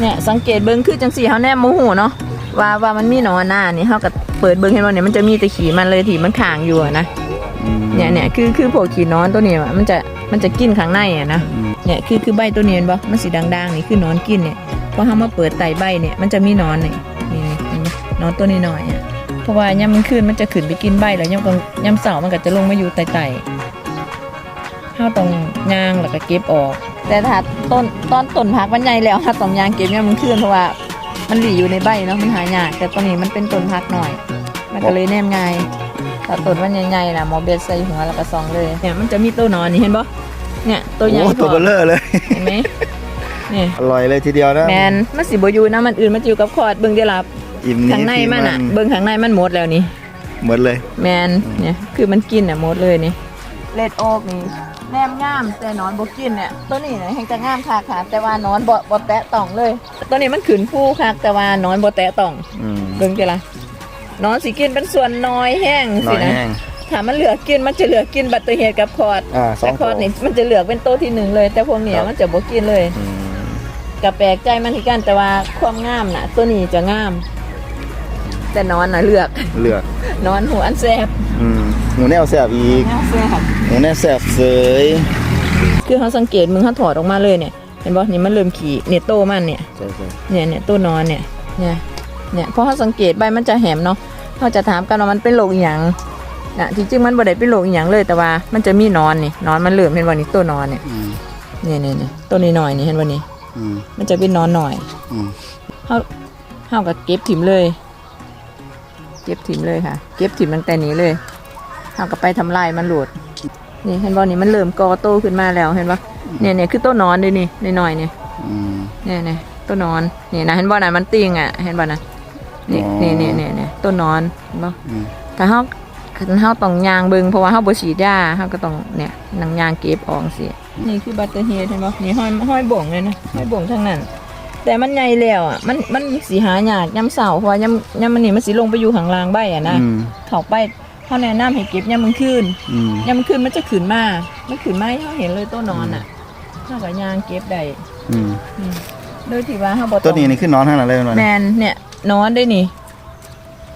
เนี่ยสังเกตเบิ่งคือจังสี่เฮาแนมโมโหเนาะว่าว่ามันมีหนอนหน้านี่เฮาก็เปิดเบิ่งเห็นบ่เนี่ยมันจะมีแต่ขี้มันเลยที่มันค้างอยู่อะนะอืมเนี่ยเนี่ยคือคือพวกขี้นอนตัวนี้อะมันจะมันจะกินข้างในอะนะอืมเนี่ยคือคือใบตัวนี้เห็นบ่มันสีด่างๆนี่คือนอนกินเนี่ยพอเฮามาเปิดไตใบเนี่ยมันจะมีหนอนนี่นี่นี่เห็นบ่หนอนตัวนี้หน่อยอะเพราะว่ายามมันขึ้นมันจะขึ้นไปกินใบแล้วยามกลางยามเสาร์มันก็จะลงมาอยู่ไตไตเฮาต้องย่างแล้วก็เก็บออก แต่ถ้าต้นตอนต้นพักมันใหญ่แล้วเฮาต้องย่างเก็บยามมันขึ้นเพราะว่า มันหลีอยู่ในใบเนาะมันหายากแต่ตอนนี้มันเป็นต้นพักหน่อย มันก็เลยแนมง่ายถ้าต้นมันใหญ่ๆนะหมอเบ็ดใส่หัวแล้วก็ซองเลยเนี่ยมันจะมีตัวหนอนนี่เห็นบ่เนี่ยตัวใหญ่โอ้ตัวเบลเลอร์เลยเห็นไหมนี่อร่อยเลยทีเดียวนะแมนมันสิบอยู่นะมันอื่นมันจะอยู่กับคอร์ดเบิ่งเดี๋ยวลับอิ่มข้างในที่มันอะเบิ่งข้างในมันหมดแล้วนี่เหมือนเลย แมนเนี่ยคือมันกินอะหมดเลยนี่เลดโอกนี่ แนมงามแต่หนอนบ่กินเนี่ยตัวนี้นะแห่งจะงามค่ะค่ะ แต่ว่าหนอนบ่บ่แตะต้องเลย ตัวนี้มันขืนผู้ค่ะ แต่ว่าหนอนบ่แตะต้องอืมเบิ่งเดี๋ยวละหนอนสิกินเป็นส่วนน้อยแห้งหน่สิอยนะแห้งถ้ามันเหลือกินมันจะเหลือกินบัตเตอร์เฮดกับคอร์ดอ่าสอแต่งคอร์ดนี่มันจะเหลือเป็นโตวที่หนึ่งเลย แต่พวกเนี้ยครับ มันจะบ่กินเลยอืมกับแปลกใจมันที่กันแต่ว่าความงามน่ะ ตัวนี้จะงาม แต่นอนน่ะเลือกเลือกนอนหัวอันแซ่บอืมหมูแนวแสบอีกแนวแซ่บหมูแนวแสบเสยคือเขาสังเกตมึงเขาถอดออกมาเลยเนี่ยเห็นบ่นี่มันเริ่มขี่เนี่ยโตมันเนี่ยใช่ใช่เนี่ยเนี่ยตัวนอนเนี่ยเนี่ยเนี่ยเพราะเขาสังเกตใบมันจะแหมเนาะเขาจะถามกันว่ามันเป็นโรคอหย่างนะที่จริงมันบ่ได้เป็นโรคอหย่างเลยแต่ว่ามันจะมีหนอนนี่หนอนมันเริ่มเห็นบ่นี่ตัวนอนเนี่ยอืมเนี่ยเนี่ยเนี่ยตัวนี้หน่อยนี่เห็นบ่นี่อืมมันจะเป็นหนอนหน่อยอืมเขาเขาก็เก็บถิ่มเลย เก็บถิ่มเลยค่ะ เก็บถิ่มตั้งแต่นี้เลยเขาก็ไปทำลายมันหลุดนี่เห็นบ่นี่มันเริ่มกอโตขึ้นมาแล้วเห็นบ่เนี่ยเนี่ยคือต้นนอนเลยนี่หน่อยๆเนี่ยอืมเนี่ยเนี่ยต้นนอนนี่นะเห็นบ่นะมันติงอะเห็นบ่นะนี่อ๋อนี่นี่นี่นี่ต้นนอนเห็นบ่อืมแต่เฮาเฮาต้องยางเบิ่งเพราะว่าเฮาบ่ฉีดยาเฮาก็ต้องเนี่ยนางยางเก็บออกสินี่คือบัตเตอร์เฮดเห็นบ่นี่ห้อยห้อยบ่งเลยนะห้อยบ่งทั้งนั้น แต่มันใหญ่แล้วอะมันมันสิหายากยามเช้าเพราะว่ายามยามมันนี่มันสิลงไปอยู่ข้างล่างใบอะนะอืมเข้าไปเฮาแนะนำให้เก็บยามมื้อคืนอืมยามมื้อคืนมันจะขึ้นมามันขึ้นมาให้เฮาเห็นเลยต้นนอนอะเฮาก็ยางเก็บได้อืมอืมโดยที่ว่าเฮาบ่ต้องตัวนี้นี่ขึ้นนอนข้างหลังเลยหน่อยแมนเนี่ยนอนได้นี่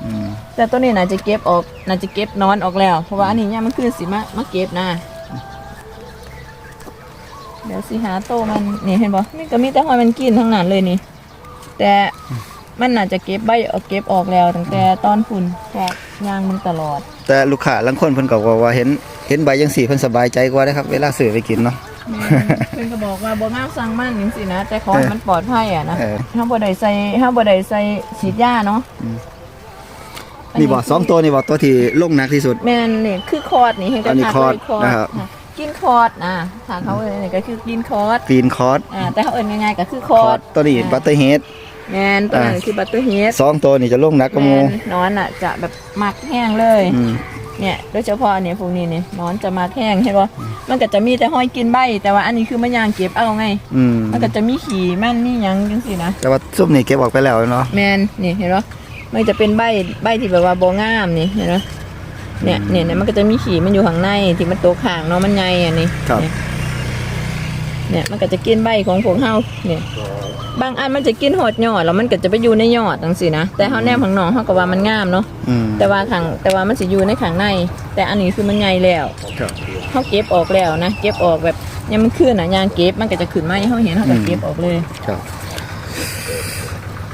อืมแต่ตัวนี้น่าจะเก็บออกน่าจะเก็บนอนออกแล้ว เพราะว่าอันนี้เนี่ยมันคือสิมามาเก็บนะ เดี๋ยวสิหาโตมันนี่เห็นบ่นี่ก็มีแต่หอยมันกินทั้งนั้นเลยนี่ แต่มันน่าจะเก็บใบออกเก็บออกแล้วตั้งแต่ตอนฝุ่นเพราะย่างมันตลอด แต่ลูกค้าลางคนเพิ่นก็บอกว่าเห็นเห็นใบยังสีเพิ่นสบายใจกว่าเด้อครับ เวลาซื้อไปกินเนาะ แม่เพิ่นก็บอกว่าบ่งามสั่งมันจังซี่นะ แต่ขอให้มันปลอดภัยอะนะเออ เฮาบ่ได้ใส่เฮาบ่ได้ใส่ฉีดยาเนาะอืมอันี่บ่สองตัวนี่บ่ตัวที่ลงหนักที่สุด แม่นนี่คือคอร์ดนี่เห็นอันนี้ทักคอร์ดเลยนะครับค่ะ กินคอร์ดนะทางเขาเอ่ยนี่ก็คือกินคอร์ดกรีนคอร์สอ่าแต่เขาเอ่ยง่ายๆก็คือคคออร์ร์ดสตัวนี้บัตเตอร์เฮดแมนตัวนั้นอ่าคือบัตเตอร์เฮดสองตัวนี่จะลงหนักกว่าหแมมู่นนอนอะจะแบบมักแห้งเลย อืมเนี่ยโดยเฉพาะเนี่ยพวกนี้เนี่ยนอนจะมักแห้งเห็นป่มันก็จะมีแต่ห้อยกินใบ แต่ว่าอันนี้คือมันยางเก็บเอาไง อืมมันก็จะมีขี่มันมีหยังจังสินะ แต่ว่าซุปนี่เก็บออกไปแล้วเนาะแมนนี่เห็นป่มันจะเป็นใบใบที่แบบว่าโบงามนี่เห็นป่ เนี่ยเนี่ยเนี่ยมันก็จะมีขี่มันอยู่ข้างในที่มันโตวข่างเนาะมันใหญ่อะนี่ครับ เนี่ยเนี่ยมันก็จะกินใบของพวกเฮาเนี่ย บางอันมันจะกินหอดยอดแล้วมันก็จะไปอยู่ในยอดจังสินะแต่เฮาแนมข้างนอกเฮาก็ว่ามันงามเนาะอืมแต่ว่าข้างแต่ว่ามันสิอยู่ในข้างใน แต่อันนี้คือมันใหญ่แล้วครับ เฮาเก็บออกแล้วนะเก็บออกแบบยังมันขึ้นอะยางเก็บมันก็จะขึ้นมาให้เฮาเห็นเฮาก็เก็บออกเลย ครับ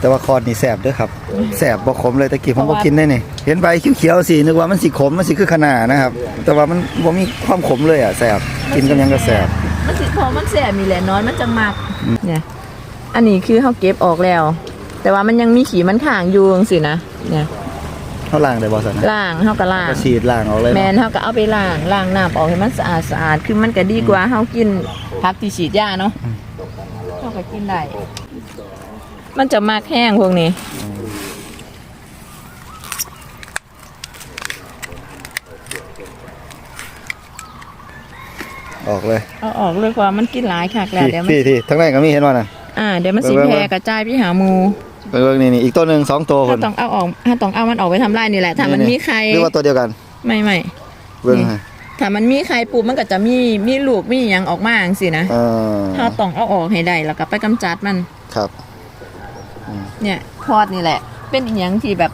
แต่ว่าคอร์ดนี่แสบเด้อครับแสบบ่ขมเลยตะกี้ผมเพบ่ราะว่ากินได้นี่เห็นใบเขียวๆสินึกว่ามันสิขมมันสิคือขนานะครับ แต่ว่ามันบ่มีความขมเลยอะแสบกินกับหยังก็แสบมันสิพอมันแสบมีแหละน้อยมันจังมักเนี่ยอันนี้คือเฮาเก็บออกแล้ว แต่ว่ามันยังมีขีมันข้างอยู่จังสินะเนี่ยเฮาล้างได้บ่ซั่นนะล้างเฮาก็ล้าง ก็ฉีดล้างออกเลยแมเนาะนเฮาก็เอาไปล้างล้างน้ำออกให้มันสะอาดสะอาดคือมันก็ดีกว่าเฮากินผักที่ฉีดยาเนาะเฮาก็กินได้ มันจะมากแห้งพวกนี้ ออกเลยเอาออกเลยว่ามันกินหลายคักแล้วที่เดี๋ยวมัน ที่ที่ทั้งในก็มีเห็นบ่น่ะ อ่า เดี๋ยวมันสิเบิ่งๆ แพร่กระจายไปหาหมูเบิ่งๆนี่นี่อีกตัวหนึงสองตัวคถ้านต้องเอาออกถ้าต้องเอามันออกไปทำลายนี่แหละ ถ้ามันมีใครหรือว่าตัวเดียวกันไม่ไม่เบิ่งนี่ให้ถ้ามันมีใครปุ๊บมันก็จะมีมีลูกมีหยังออกมาจังสินะเออถ้าต้องเอาออกให้ได้แล้วก็ไปกำจัดมัน ครับอืม เนี่ยพอดนี่แหละ เป็นอีหยังที่แบบ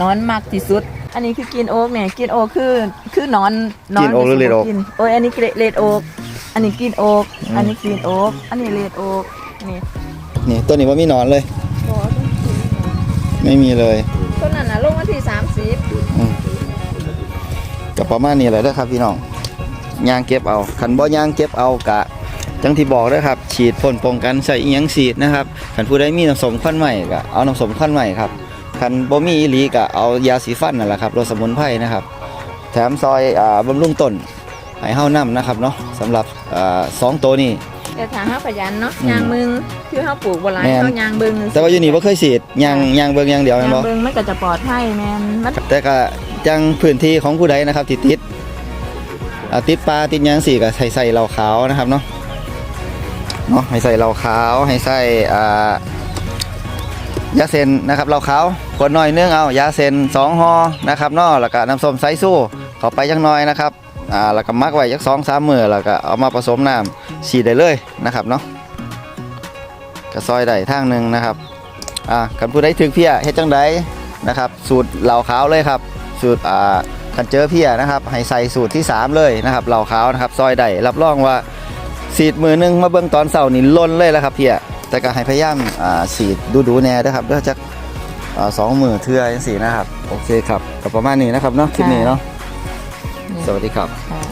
นอนมากที่สุด อันนี้คือกินโอ๊กเนี่ยกินโอ๊กคือคือนอนนกินโอ๊กหรือเลดโอ๊กกินโอ้ยอันนี้เลดโอ๊กอันนี้กินโอ๊กอันนี้กินโอ๊กอันนี้เลดโอ๊กนี่นี่ตัวนี้ว่ามีหนอนเลยบอต้องกินไม่มีเลยต้นนั้นน่ะลงวันที่สามสิบอืมก็ประมาณนี้แหละเด้อครับพี่น้องยางเก็บเอาขันบ่ยางเก็บเอากะ จังที่บอกเด้อครับ ฉีดพ่นป้องกันใส่อีหยังฉีดนะครับขันผู้ใดมีน้ำสมควันใหม่ก็เอาน้ำสมควันใหม่ครับขันบ่มีอีหลีก็เอายาสีฟันนั่นแหละครับรสสมุนไพรนะครับ แถมซอยอ่าบำรุงต้นให้เฮานํนะครับเนาะสำหรับอ่าสองตัวนี้ แต่ถ้าเฮาขยันเนาะอืมยางมึงคือเฮาปลูกบ่หลายแม่น เฮายางเบิ่งแต่ว่าอยู่นี่บ่เคยฉีดยางยางเบิ่งอย่างเดียวแม่ยานงบ่ เบิ่งมันก็จะปลอดภัยแม่นมันแต่ก็จังพื้นที่ของผู้ใดนะครับที่ติดอ่าติดปลาติดหยังสี่ก็ใส่ใส่เหล้าขาวนะครับเนาะ เนาะให้ใส่เหล้าขาวให้ใส่อ่ายาเซนนะครับเหล้าขาวขวดน้อยนึงเอายาเซนสองห่อนะครับเนาะแล้วก็น้ำส้มสายสู้เข้าไปจังน้อยนะครับอ่าแล้วก็มักไว้จักสองสามมือแล้วก็เอามาผสมน้ำฉีดได้เลยนะครับเนาะก็ซอยได้ทางหนึ่งนะครับอ่ากันผู้ใดถึกเพี้ยเฮ็ดจังไดนะครับ สูตรเหล่าขาวเลยครับ สูตรอ่าคันเจอเพียนะครับให้ใส่สูตรที่ 3 เลยนะครับเหล่าขาวนะครับซอยได้รับรองว่า สีดมือหนึงมาเบิ่งตอนเสาร์นี่ล้นเลยแล้วครับเพียแต่ก็ให้พยายามอ่าสีดดูดูๆแน่ด้วยครับเด้อจักอ่าสองมือเทื่อจังสี่นะครับ โอเคครับก็ประมาณนี้นะครับเนาะคลิปนี้เนาะสวัสดีครับค่ะ